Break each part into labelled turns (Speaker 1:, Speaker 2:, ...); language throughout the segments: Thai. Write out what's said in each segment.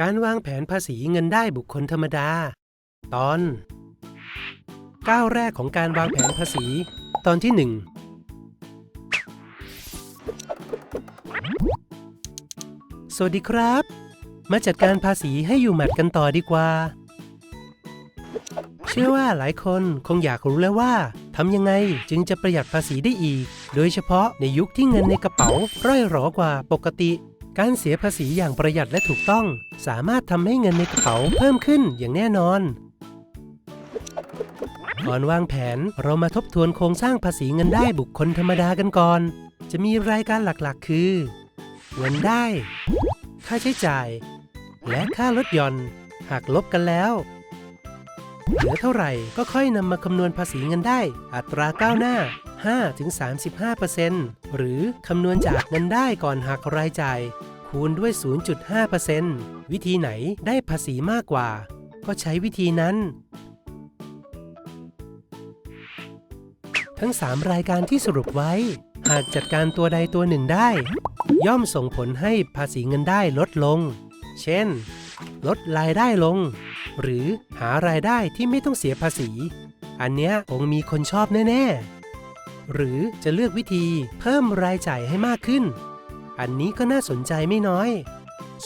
Speaker 1: การวางแผนภาษีเงินได้บุคคลธรรมดา ตอนก้าวแรกของการวางแผนภาษี ตอนที่ 1 สวัสดีครับ มาจัดการภาษีให้อยู่หมัดกันต่อดีกว่า เชื่อว่าหลายคนคงอยากรู้แล้วว่าทำยังไงจึงจะประหยัดภาษีได้อีก โดยเฉพาะในยุคที่เงินในกระเป๋าร่อยหรอกว่าปกติ การเสียภาษีอย่างประหยัดและถูกต้อง สามารถทำให้เงินในกระเป๋าเพิ่มขึ้นอย่างแน่นอน ก่อนวางแผนเรามาทบทวนโครงสร้างภาษีเงินได้บุคคลธรรมดากันก่อน จะมีรายการหลักๆ คือ เงินได้ ค่าใช้จ่าย และค่าลดหย่อนหากลบกันแล้ว เหลือเท่าไหร่ก็ค่อยนำมาคำนวณภาษีเงินได้ อัตราก้าวหน้า 5-35%หรือคำนวณจากเงินได้ก่อนหักรายจ่าย คูณด้วย 0.5%วิธีไหนได้ภาษีมากกว่า ก็ใช้วิธีนั้น ทั้ง 3 รายการที่สรุปไว้ หากจัดการตัวใดตัวหนึ่งได้ ย่อมส่งผลให้ภาษีเงินได้ลดลง เช่น ลดรายได้ลง หรือหารายได้ที่ไม่ต้องเสียภาษี อันเนี้ยคงมีคนชอบแน่ ๆ หรือจะเลือกวิธีเพิ่มรายจ่ายให้มากขึ้น อันนี้ก็น่าสนใจไม่น้อย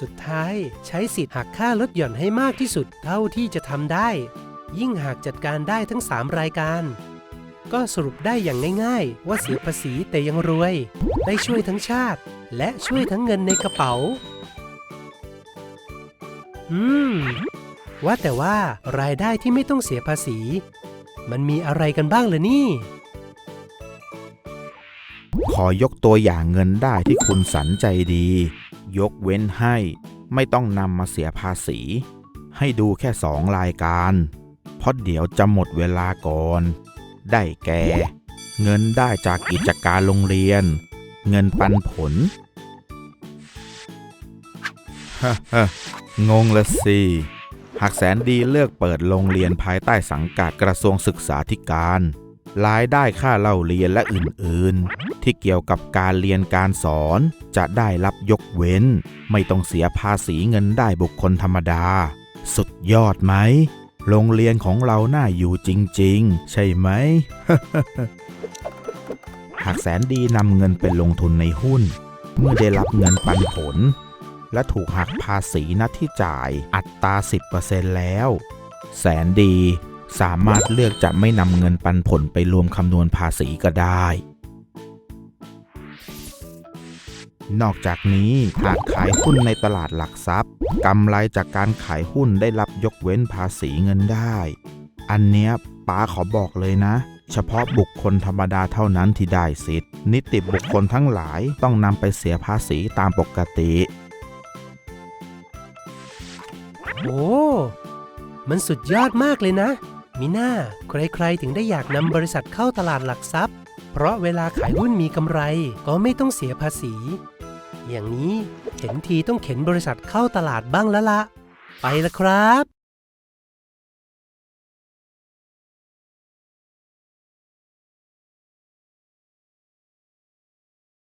Speaker 1: สุดท้ายใช้สิทธิ์หักค่าลดหย่อนให้มากที่สุดเท่าที่จะทำได้ ยิ่งหากจัดการได้ทั้ง 3 รายการ ก็สรุปได้อย่างง่าย ๆ ว่าเสียภาษีแต่ยังรวย ได้ช่วยทั้งชาติ และช่วยทั้งเงินในกระเป๋า อืม ว่าแต่ว่ารายได้ที่ไม่ต้องเสียภาษี มันมีอะไรกันบ้างเลยนี่
Speaker 2: ขอยกตัวอย่างเงินได้ที่คุณสันใจดี ยกเว้นให้ไม่ต้องนำมาเสียภาษี ให้ดูแค่สองรายการ เพราะเดี๋ยวจะหมดเวลาก่อน ได้แก่ เงินได้จากกิจการโรงเรียน เงินปันผลฮ่าฮ่างงละสิหากแสนดีเลือกเปิดโรงเรียนภายใต้สังกัดกระทรวงศึกษาธิการ รายได้ค่าเล่าเรียนและอื่นๆ ที่เกี่ยวกับการเรียนการสอน จะได้รับยกเว้น ไม่ต้องเสียภาษีเงินได้บุคคลธรรมดา สุดยอดไหม โรงเรียนของเราน่าอยู่จริง ๆ ใช่ไหม หากแสนดีนำเงินไปลงทุนในหุ้น เมื่อได้รับเงินปันผล และถูกหักภาษีณที่จ่ายอัตรา10%แล้ว แสนดี สามารถเลือกจะไม่นำเงินปันผลไปรวมคำนวณภาษีก็ได้ นอกจากนี้หากขายหุ้นในตลาดหลักทรัพย์กำไรจากการขายหุ้นได้รับยกเว้นภาษีเงินได้ อันเนี้ยป้าขอบอกเลยนะ เฉพาะบุคคลธรรมดาเท่านั้นที่ได้สิทธิ์ นิติบุคคลทั้งหลายต้องนำไปเสียภาษีตามปกติ
Speaker 1: โอ้ มันสุดยอดมากเลยนะ มิน่า ใครๆ ถึงได้อยากนำบริษัทเข้าตลาดหลักทรัพย์ เพราะเวลาขายหุ้นมีกำไรก็ไม่ต้องเสียภาษี อย่างนี้เห็นทีต้องเข็นบริษัทเข้าตลาดบ้างแล้วละ ไปละครับ